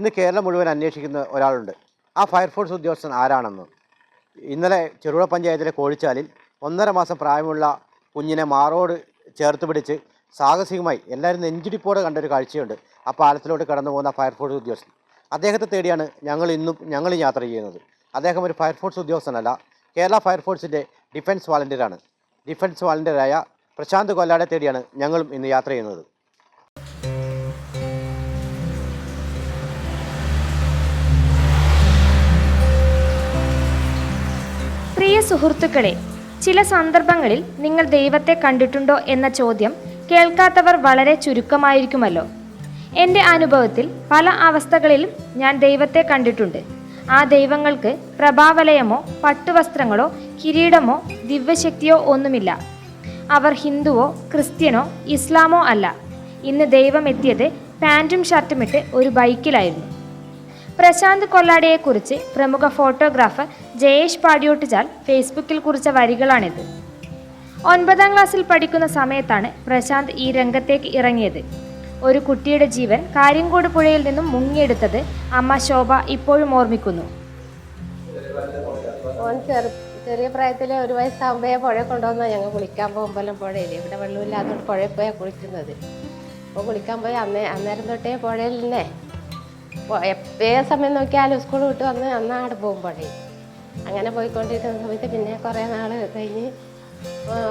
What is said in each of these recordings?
ഇന്ന് കേരളം മുഴുവൻ അന്വേഷിക്കുന്ന ഒരാളുണ്ട്. ആ ഫയർഫോഴ്സ് ഉദ്യോഗസ്ഥൻ ആരാണെന്ന്. ഇന്നലെ ചെറുപുഴ പഞ്ചായത്തിലെ കോഴിച്ചാലിൽ ഒന്നര മാസം പ്രായമുള്ള കുഞ്ഞിനെ മാറോട് ചേർത്ത് പിടിച്ച് സാഹസികമായി എല്ലാവരും നെഞ്ചിടിപ്പോടെ കണ്ടൊരു കാഴ്ചയുണ്ട്. ആ പാലത്തിലോട്ട് കടന്നു പോകുന്ന ഫയർഫോഴ്സ് ഉദ്യോഗസ്ഥൻ. അദ്ദേഹത്തെ തേടിയാണ് ഞങ്ങൾ ഇന്നും ഞങ്ങൾ യാത്ര ചെയ്യുന്നത്. അദ്ദേഹം ഒരു ഫയർഫോഴ്സ് ഉദ്യോഗസ്ഥനല്ല കേരള ഫയർഫോഴ്സിന്റെ ഡിഫൻസ് വാളണ്ടിയറാണ്. ഡിഫൻസ് വാളണ്ടിയറായ പ്രശാന്ത് കൊല്ലാടെ തേടിയാണ് ഞങ്ങളും ഇന്ന് യാത്ര ചെയ്യുന്നത്. സുഹൃത്തുക്കളെ ചില സന്ദർഭങ്ങളിൽ നിങ്ങൾ ദൈവത്തെ കണ്ടിട്ടുണ്ടോ എന്ന ചോദ്യം കേൾക്കാത്തവർ വളരെ ചുരുക്കമായിരിക്കുമല്ലോ. എന്റെ അനുഭവത്തിൽ പല അവസ്ഥകളിലും ഞാൻ ദൈവത്തെ കണ്ടിട്ടുണ്ട്. ആ ദൈവങ്ങൾക്ക് പ്രഭാവലയമോ പട്ടുവസ്ത്രങ്ങളോ കിരീടമോ ദിവ്യശക്തിയോ ഒന്നുമില്ല. അവർ ഹിന്ദുവോ ക്രിസ്ത്യനോ ഇസ്ലാമോ അല്ല. ഇന്ന് ദൈവം എത്തിയത് പാന്റും ഷർട്ടുമിട്ട് ഒരു ബൈക്കിലായിരുന്നു. പ്രശാന്ത് കൊല്ലാടിയെക്കുറിച്ച് പ്രമുഖ ഫോട്ടോഗ്രാഫർ ജയേഷ് പാടിയോട്ടുചാൽ ഫേസ്ബുക്കിൽ കുറിച്ച വരികളാണിത്. ഒൻപതാം ക്ലാസ്സിൽ പഠിക്കുന്ന സമയത്താണ് പ്രശാന്ത് ഈ രംഗത്തേക്ക് ഇറങ്ങിയത്. ഒരു കുട്ടിയുടെ ജീവൻ കാര്യങ്കോട് പുഴയിൽ നിന്നും മുങ്ങിയെടുത്തത് അമ്മ ശോഭ ഇപ്പോഴും ഓർമ്മിക്കുന്നു. ചെറിയ പ്രായത്തിൽ ഒരു വയസ്സാകുമ്പോഴേ പുഴ കൊണ്ടുവന്നാൽ ഞങ്ങൾ കുളിക്കാൻ പോകുമ്പോഴും പുഴയില്ല? ഇവിടെ വെള്ളമില്ലാത്തതുകൊണ്ട് പുഴയിൽ പോയാൽ കുളിക്കുന്നത്. അപ്പോൾ കുളിക്കാൻ പോയി അന്നേ അന്നേരം തൊട്ടേ പുഴയിൽ തന്നെ പൊ- എപ്പേ സമയം നോക്കിയാലും സ്കൂൾ വിട്ട് വന്ന് അന്നാട് പോകും പുഴയിൽ. അങ്ങനെ പോയിക്കൊണ്ടിരിക്കുന്ന സമയത്ത് പിന്നെ കുറേ നാൾ കഴിഞ്ഞ്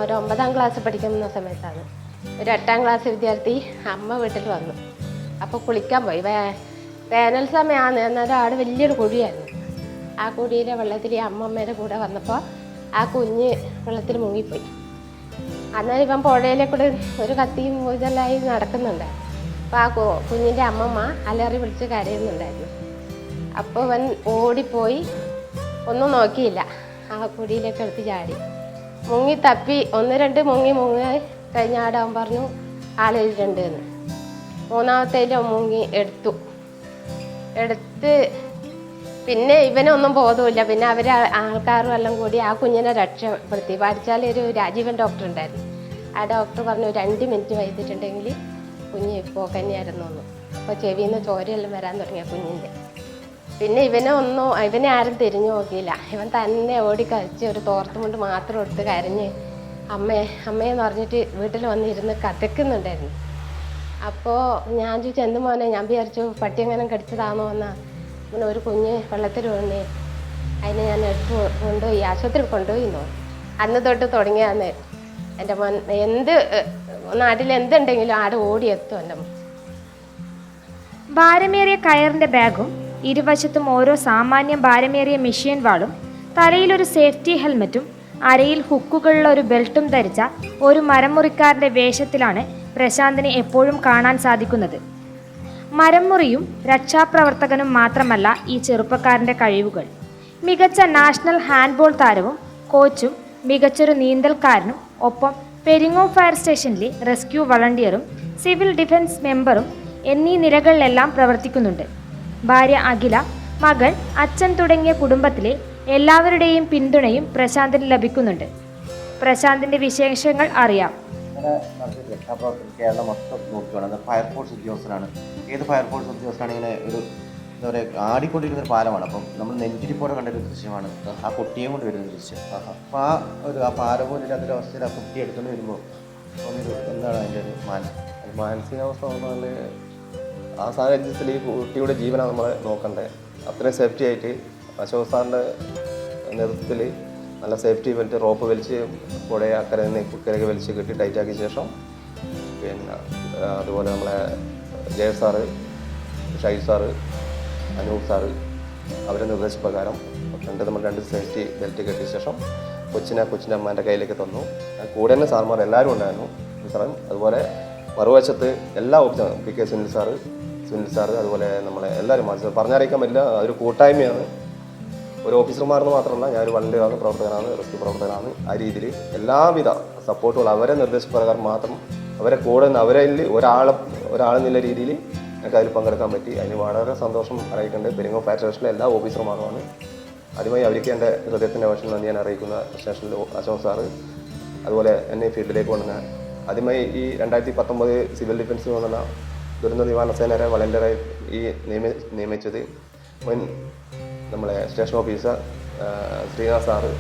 ഒരു ഒമ്പതാം ക്ലാസ് പഠിക്കുന്ന സമയത്താണ്. ഒരു എട്ടാം ക്ലാസ് വിദ്യാർത്ഥി അമ്മ വീട്ടിൽ വന്നു. അപ്പോൾ കുളിക്കാൻ പോയി. വേ വേനൽ സമയമാണ്. എന്നാലും ആട് വലിയൊരു കുഴിയായിരുന്നു. ആ കുഴിയിലെ വെള്ളത്തിൽ ഈ അമ്മമ്മയുടെ കൂടെ വന്നപ്പോൾ ആ കുഞ്ഞ് വെള്ളത്തിൽ മുങ്ങിപ്പോയി. അന്നേരം ഇവൻ പുഴയിലെ കൂടെ ഒരു കത്തിയും ഇതെല്ലായി നടക്കുന്നുണ്ട്. അപ്പോൾ ആ കുഞ്ഞിന്റെ അമ്മമ്മ അലറി വിളിച്ച് കരയുന്നുണ്ടായിരുന്നു. അപ്പോൾ അവൻ ഓടിപ്പോയി. ഒന്നും നോക്കിയില്ല. ആ കുടിയിലേക്ക് എടുത്ത് ചാടി. മുങ്ങി തപ്പി ഒന്ന് രണ്ട് മുങ്ങി മുങ്ങി കഴിഞ്ഞാടാൻ പറഞ്ഞു ആളെഴുതിട്ടുണ്ട് എന്ന് മൂന്നാമത്തേലും മുങ്ങി എടുത്തു. എടുത്ത് പിന്നെ ഇവനൊന്നും ബോധമില്ല പിന്നെ അവർ ആൾക്കാരും എല്ലാം കൂടി ആ കുഞ്ഞിനെ രക്ഷപ്പെടുത്തി. പഠിച്ചാൽ ഒരു രാജീവൻ ഡോക്ടർ ഉണ്ടായിരുന്നു. ആ ഡോക്ടർ പറഞ്ഞു രണ്ട് മിനിറ്റ് വൈകിട്ടുണ്ടെങ്കിൽ കുഞ്ഞ് എന്ന്. അപ്പോൾ ചെവിയിൽ നിന്ന് ചോരയെല്ലാം വരാൻ തുടങ്ങിയ കുഞ്ഞിന്റെ പിന്നെ ഇവനെ ഒന്നും ഇവനെ ആരും തിരിഞ്ഞു നോക്കിയില്ല. ഇവൻ തന്നെ ഓടി കളിച്ച് ഒരു തോർത്തും കൊണ്ട് മാത്രം എടുത്ത് കരഞ്ഞ് അമ്മയെ അമ്മയെന്ന് പറഞ്ഞിട്ട് വീട്ടിൽ വന്നിരുന്ന് കതക്കുന്നുണ്ടായിരുന്നു അപ്പോൾ ഞാൻ ചോദിച്ചു എന്ത് മോനെ? ഞാൻ വിചാരിച്ചു പട്ടി എങ്ങനെ കടിച്ചതാണോ? എന്നാ ഇങ്ങനെ ഒരു കുഞ്ഞ് വെള്ളത്തിൽ വീണ്. അതിനെ ഞാൻ എടുത്ത് കൊണ്ടുപോയി ആശുപത്രി കൊണ്ടുപോയി എന്നോ അന്ന് തൊട്ട് തുടങ്ങിയാന്ന് എന്റെ മോൻ. എന്ത് നാട്ടിൽ എന്തുണ്ടെങ്കിലും ആടെ ഓടിയെത്തും എന്റെ ഭാരമേറിയ കയറിന്റെ ബാഗും ഇരുവശത്തും ഓരോ സാമാന്യം ഭാരമേറിയ മെഷീൻ വാളും തലയിലൊരു സേഫ്റ്റി ഹെൽമറ്റും അരയിൽ ഹുക്കുകളുള്ള ഒരു ബെൽട്ടും ധരിച്ച ഒരു മരമുറിക്കാരന്റെ വേഷത്തിലാണ് പ്രശാന്തിനെ എപ്പോഴും കാണാൻ സാധിക്കുന്നത്. മരംമുറിയും രക്ഷാപ്രവർത്തകനും മാത്രമല്ല ഈ ചെറുപ്പക്കാരന്റെ കഴിവുകൾ. മികച്ച നാഷണൽ ഹാൻഡ്ബോൾ താരവും കോച്ചും മികച്ചൊരു നീന്തൽക്കാരനും ഒപ്പം പെരിങ്ങോ ഫയർ സ്റ്റേഷനിലെ റെസ്ക്യൂ വളണ്ടിയറും സിവിൽ ഡിഫൻസ് മെമ്പറും എന്നീ നിലകളിലെല്ലാം പ്രവർത്തിക്കുന്നുണ്ട്. ഭാര്യ അഖില മകൻ അച്ഛൻ തുടങ്ങിയ കുടുംബത്തിലെ എല്ലാവരുടെയും പിന്തുണയും പ്രശാന്തിന് ലഭിക്കുന്നുണ്ട്. പ്രശാന്തിന്റെ വിശേഷങ്ങൾ അറിയാം. രക്ഷാപ്രവർത്തനം കേരളം മൊത്തം നോക്കുകയാണ്. ഫയർഫോഴ്സ് ഉദ്യോഗസ്ഥനാണ്. ഏത് ഫയർഫോഴ്സ് ഉദ്യോഗസ്ഥനാണ്? ഇങ്ങനെ ഒരു എന്താ പറയുക ആടിക്കൊണ്ടിരിക്കുന്ന ഒരു പാലമാണ്. അപ്പം നമ്മൾ നെഞ്ചിരിപ്പോടെ കണ്ടൊരു ദൃശ്യമാണ്. ആ കുട്ടിയെ കൊണ്ട് വരുന്ന ദൃശ്യം. അപ്പം ആ ഒരു ആ പാല പോലെ അതിന്റെ അവസ്ഥയിൽ ആ കുട്ടി എടുത്തുകൊണ്ട് വരുമ്പോൾ എന്താണ് അതിന്റെ ഒരു മാനസികാവസ്ഥ ആ സാഹചര്യത്തിൽ ഈ കുട്ടിയുടെ ജീവനാണ് നമ്മൾ നോക്കണ്ടേ. അത്രയും സേഫ്റ്റി ആയിട്ട് അശോക് സാറിന്റെ നേതൃത്വത്തിൽ നല്ല സേഫ്റ്റി ഇവന്റ് റോപ്പ് വലിച്ച് പുഴയെ അക്കരെ നിന്ന് കുക്കരൊക്കെ വലിച്ച് കെട്ടി ടൈറ്റാക്കിയ ശേഷം പിന്നെ അതുപോലെ നമ്മളെ Jaya sir Shai sir Anoop sir അവരുടെ നിർദ്ദേശപ്രകാരം രണ്ട് നമ്മൾ രണ്ട് സേഫ്റ്റി ബെൽറ്റ് കെട്ടിയ ശേഷം കൊച്ചിനെ കൊച്ചിന്റെ അമ്മേന്റെ കയ്യിലേക്ക് തന്നു. കൂടെ തന്നെ സാർമാർ എല്ലാവരും ഉണ്ടായിരുന്നു. സാറും അതുപോലെ മറുവശത്ത് എല്ലാ ഓപ്ഷനും P K Sunil sir Sunil sir അതുപോലെ നമ്മളെ എല്ലാവരും മനസ്സിൽ പറഞ്ഞറിയിക്കാൻ പറ്റില്ല അതൊരു കൂട്ടായ്മയാണ്. ഒരു ഓഫീസർമാരെന്ന് മാത്രമല്ല ഞാൻ ഞാനൊരു വളണ്ടിയറാണ് പ്രവർത്തകനാണ് റെസ്ക്യൂ പ്രവർത്തകനാണ്. ആ രീതിയിൽ എല്ലാവിധ സപ്പോർട്ടുകൾ അവരെ നിർദ്ദേശപ്രകാരം മാത്രം അവരെ കൂടെ നിന്ന് അവരിൽ ഒരാൾ ഒരാളെന്നുള്ള രീതിയിൽ എനിക്ക് അതിൽ പങ്കെടുക്കാൻ പറ്റി. അതിന് വളരെ സന്തോഷം അറിയിക്കേണ്ടത് പെരിങ്ങോ ഫയർ സ്റ്റേഷനിലെ എല്ലാ ഓഫീസർമാരുമാണ്. ആദ്യമായി അവർക്ക് എന്റെ ഹൃദയത്തിന്റെ വശം നന്ദി ഞാൻ അറിയിക്കുന്ന സ്റ്റേഷനിലെ അശോക് സാറ് അതുപോലെ എന്നെ ഫീൽഡിലേക്ക് കൊണ്ടുവന്ന ആദ്യമായി ഈ രണ്ടായിരത്തി പത്തൊമ്പത് സിവിൽ ഡിഫൻസ് കൊണ്ടുവന്ന ദുരന്ത നിവാരണ സേനയുടെ വളണ്ടിയറായി ഈ നിയമി നിയമിച്ചത് മുൻ നമ്മളെ സ്റ്റേഷൻ ഓഫീസർ ശ്രീനാഥ് സാറ്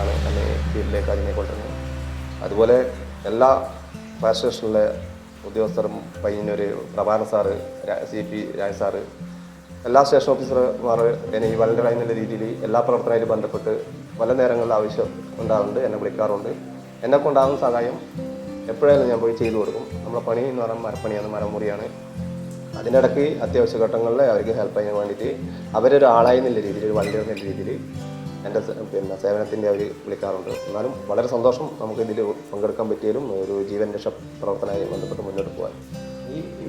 ആണ് എന്നെ ഫീൽഡിലേക്ക് അതിനെ കൊണ്ടുവരുന്നത് അതുപോലെ എല്ലാ ഫയർ സ്റ്റേഷനിലെ ഉദ്യോഗസ്ഥരും Payyanur Prabhakaran sir C P Raj sir എല്ലാ സ്റ്റേഷൻ ഓഫീസർമാർ എന്നെ ഈ വളണ്ടിയർ എന്നുള്ള രീതിയിൽ എല്ലാ പ്രവർത്തനമായിട്ട് ബന്ധപ്പെട്ട് പല നേരങ്ങളിൽ ആവശ്യം ഉണ്ടാകുന്നുണ്ട് എന്നെ വിളിക്കാറുണ്ട്. എന്നെ കൊണ്ടാകുന്ന സഹായം എപ്പോഴായാലും ഞാൻ പോയി ചെയ്തു കൊടുക്കും. നമ്മളെ പണി എന്ന് പറഞ്ഞാൽ മരപ്പണിയാണ് മരമുറിയാണ്. അതിന്റെ ഇടയ്ക്ക് അത്യാവശ്യ ഘട്ടങ്ങളിൽ അവർക്ക് ഹെൽപ്പ് ചെയ്യാൻ വേണ്ടിയിട്ട് അവരൊരാളായി എന്നുള്ള രീതിയിൽ ഒരു വണ്ടി എന്നുള്ള രീതിയിൽ എന്റെ പിന്നെ സേവനത്തിന്റെ അവർ വിളിക്കാറുണ്ട്. എന്നാലും വളരെ സന്തോഷം നമുക്ക് ഇതിൽ പങ്കെടുക്കാൻ പറ്റിയാലും ഒരു ജീവൻ രക്ഷ പ്രവർത്തനമായി ബന്ധപ്പെട്ട് മുന്നോട്ട് പോകാൻ.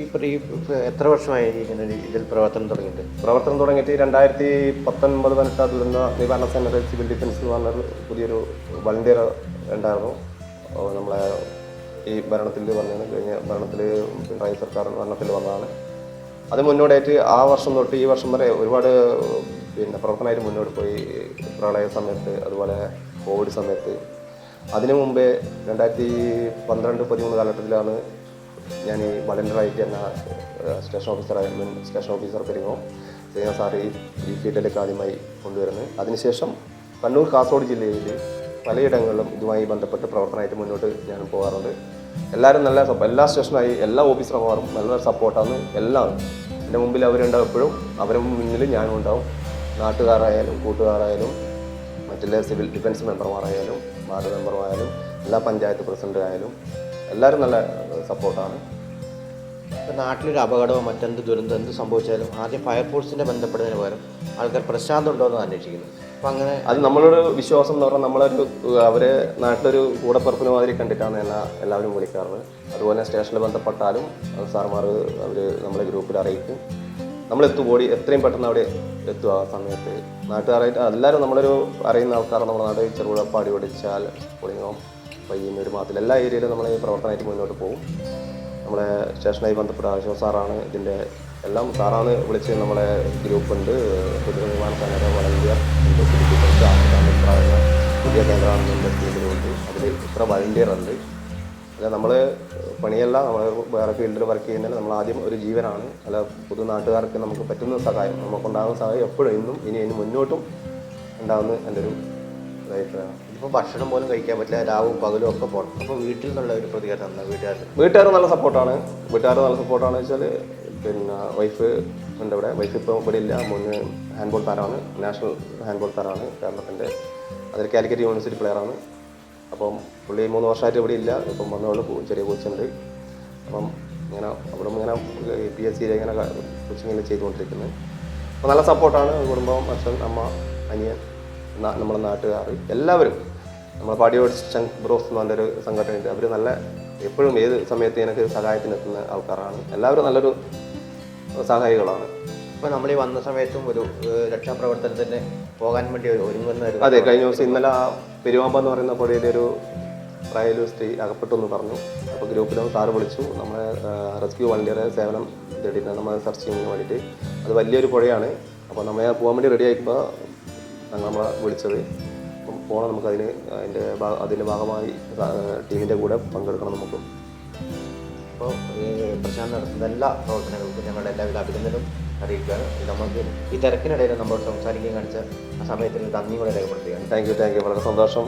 ഈ പ്ര- ഈ എത്ര വർഷമായി ഇങ്ങനെ ഇതിൽ പ്രവർത്തനം തുടങ്ങിയിട്ട്? പ്രവർത്തനം തുടങ്ങിയിട്ട് രണ്ടായിരത്തി പത്തൊൻപത് പതിനെട്ട് ദുരന്ത നിവാരണ സെന്റർ സിവിൽ ഡിഫൻസ് എന്ന് പറഞ്ഞൊരു പുതിയൊരു വളണ്ടിയർ ഉണ്ടായിരുന്നു. ഈ ഭരണത്തിൽ വന്നതിന് കഴിഞ്ഞ ഭരണത്തിൽ പിണറായി സർക്കാർ ഭരണത്തിൽ വന്നതാണ്. അത് മുന്നോടിയായിട്ട് ആ വർഷം തൊട്ട് ഈ വർഷം വരെ ഒരുപാട് പിന്നെ പ്രവർത്തനമായിട്ട് മുന്നോട്ട് പോയി. പ്രളയ സമയത്ത് അതുപോലെ കോവിഡ് സമയത്ത്. അതിനു മുമ്പേ രണ്ടായിരത്തി പന്ത്രണ്ട് പതിമൂന്ന് കാലഘട്ടത്തിലാണ് ഞാൻ ഈ വളണ്ടിയറായിട്ട് എന്ന സ്റ്റേഷൻ ഓഫീസറായ മുൻ സ്റ്റേഷൻ ഓഫീസർ പെരുങ്ങോ സേന സാറ് ഈ ഫീൽഡിലേക്ക് ആദ്യമായി കൊണ്ടുവരുന്നത്. അതിനുശേഷം കണ്ണൂർ കാസർഗോഡ് ജില്ലയിൽ പലയിടങ്ങളിലും ഇതുമായി ബന്ധപ്പെട്ട് പ്രവർത്തനമായിട്ട് മുന്നോട്ട് ഞാൻ പോകാറുണ്ട്. എല്ലാവരും നല്ല എല്ലാ സ്റ്റേഷനായി എല്ലാ ഓഫീസർമാരും നല്ല സപ്പോർട്ടാണ് എല്ലാം എന്റെ മുമ്പിൽ അവരുണ്ടാവും എപ്പോഴും. അവരുടെ മുന്നിൽ ഞാനും ഉണ്ടാവും. നാട്ടുകാരായാലും കൂട്ടുകാരായാലും മറ്റുള്ള സിവിൽ ഡിഫൻസ് മെമ്പർമാരായാലും വാർഡ് മെമ്പർമാരായാലും എല്ലാ പഞ്ചായത്ത് പ്രസിഡന്റ് ആയാലും എല്ലാവരും നല്ല സപ്പോർട്ടാണ്. നാട്ടിലൊരു അപകടമോ മറ്റെന്ത് ദുരന്തം എന്ത് സംഭവിച്ചാലും ആദ്യം ഫയർഫോഴ്സിനെ ബന്ധപ്പെടുന്നതിന് പകരം ആൾക്കാർ പ്രശാന്ത് ഉണ്ടോ എന്ന് അന്വേഷിക്കുന്നു. അങ്ങനെ അത് നമ്മളൊരു വിശ്വാസം എന്ന് പറഞ്ഞാൽ നമ്മളൊരു അവരെ നാട്ടിലൊരു കൂടപ്പറപ്പിന് മാതിരി കണ്ടിട്ടാണ് എല്ലാ എല്ലാവരും വിളിക്കാറ് അതുപോലെ സ്റ്റേഷനിൽ ബന്ധപ്പെട്ടാലും സാർമാർ അവർ നമ്മളെ ഗ്രൂപ്പിൽ അറിയിക്കും. നമ്മൾ എത്തുപോടി എത്രയും പെട്ടെന്ന് അവിടെ എത്തുക ആ സമയത്ത്. നാട്ടുകാരായിട്ട് എല്ലാവരും നമ്മളൊരു അറിയുന്ന ആൾക്കാരാണ് നമ്മുടെ നാട് ചെറുപുഴ പാടി ഒടിച്ചാൽ പുളിങ്ങോം ഒരു മാത്രം എല്ലാ ഏരിയയിലും നമ്മൾ ഈ പ്രവർത്തനമായിട്ട് മുന്നോട്ട് പോകും. നമ്മളെ സ്റ്റേഷനായി ബന്ധപ്പെട്ട ആശോ സാറാണ് ഇതിന്റെ എല്ലാം സാറാണ് വിളിച്ച് നമ്മളെ ഗ്രൂപ്പുണ്ട്. പുതിയ വിമാന സേനയുടെ വളണ്ടിയർ ഉണ്ട് കുറച്ചാണ് ഇപ്രാവശ്യം പുതിയ കേന്ദ്രമാണെന്നുള്ള എത്തിയതുകൊണ്ട് അതിൽ ഇത്ര വളണ്ടിയർ ഉണ്ട് അല്ല നമ്മൾ പണിയല്ല നമ്മൾ വേറെ ഫീൽഡിൽ വർക്ക് ചെയ്യുന്നതിന് നമ്മൾ ആദ്യം ഒരു ജീവനാണ്. അല്ല പൊതു നാട്ടുകാർക്ക് നമുക്ക് പറ്റുന്ന സഹായം നമുക്കുണ്ടാകുന്ന സഹായം എപ്പോഴും ഇന്നും ഇനി ഇനി മുന്നോട്ടും ഉണ്ടാകുന്ന എന്റെ ഒരു അഭിപ്രായമാണ്. ഇപ്പോൾ ഭക്ഷണം പോലും കഴിക്കാൻ പറ്റില്ല രാവും പകലും ഒക്കെ പോകണം അപ്പോൾ വീട്ടിൽ നിന്നുള്ള ഒരു പ്രതികരണം വീട്ടുകാർ വീട്ടുകാർ നല്ല സപ്പോർട്ടാണ് വീട്ടുകാർ നല്ല സപ്പോർട്ടാണ് വെച്ചാൽ പിന്നെ വൈഫ് ഉണ്ട് ഇവിടെ. വൈഫ് ഇപ്പോൾ ഇവിടെ ഇല്ല മുന്ന് ഹാൻഡ്ബോൾ താരമാണ്. നാഷണൽ ഹാൻഡ്ബോൾ താരമാണ്. കേരളത്തിന്റെ അതിൽ കാലിക്കറ്റ് യൂണിവേഴ്സിറ്റി പ്ലെയറാണ് അപ്പം പുള്ളി മൂന്ന് വർഷമായിട്ട് ഇവിടെ ഇല്ല. ഇപ്പം വന്നോളൂ. ചെറിയ കോച്ചുണ്ട് അപ്പം ഇങ്ങനെ അവിടെ ഇങ്ങനെ പി എസ് സിയിൽ ഇങ്ങനെ കോച്ചിങ്ങിൽ ചെയ്തുകൊണ്ടിരിക്കുന്നത് അപ്പോൾ നല്ല സപ്പോർട്ടാണ് കുടുംബം അച്ഛൻ അമ്മ അനിയൻ നമ്മുടെ നാട്ടുകാർ എല്ലാവരും. നമ്മളെ പാടിയോട് ചങ് ബ്രോസ് എന്ന് പറഞ്ഞൊരു സംഘടനയുണ്ട്. അവർ നല്ല എപ്പോഴും ഏത് സമയത്ത് എനിക്ക് സഹായത്തിനെത്തുന്ന ആൾക്കാരാണ്. എല്ലാവരും നല്ലൊരു സഹായികളാണ്. ഇപ്പം നമ്മൾ ഈ വന്ന സമയത്തും ഒരു രക്ഷാപ്രവർത്തനത്തിന് പോകാൻ വേണ്ടി ഒരു- ഒരുങ്ങുന്ന ഒരു അതെ കഴിഞ്ഞ ദിവസം ഇന്നലെ ആ പെരുവാമ്പ എന്ന് പറയുന്ന പുഴയിലെ ഒരു പ്രായൊരു സ്ത്രീ അകപ്പെട്ടു എന്ന് പറഞ്ഞു അപ്പോൾ ഗ്രൂപ്പിൽ സാറ് വിളിച്ചു. നമ്മളെ റെസ്ക്യൂ വണ്ടിയുടെ സേവനം തേടിയിട്ട് നമ്മൾ സെർച്ച് ചെയ്യുന്നതിന് വേണ്ടിയിട്ട്. അത് വലിയൊരു പുഴയാണ്. അപ്പോൾ നമ്മൾ പോകാൻ വേണ്ടി റെഡി ആയിപ്പോൾ ഞങ്ങൾ നമ്മളെ വിളിച്ചത്. അപ്പം പോകണം നമുക്കതിന് അതിന്റെ ഭാഗ- അതിന്റെ ഭാഗമായി ടീമിന്റെ കൂടെ പങ്കെടുക്കണം നമുക്ക്. അപ്പോൾ പ്രശാന്ത് നടത്തുന്ന എല്ലാ പ്രവർത്തനങ്ങൾക്കും ഞങ്ങളുടെ എല്ലാവിധ അഭിനന്ദനം അറിയിക്കുകയാണ്. നമുക്ക് ഈ തിരക്കിനിടയിൽ നമ്മളോട് സംസാരിക്കുകയും കാണിച്ച ആ സമയത്തിന് നന്ദി കൂടെ രേഖപ്പെടുത്തുകയാണ്. താങ്ക് യു താങ്ക് യു വളരെ സന്തോഷം.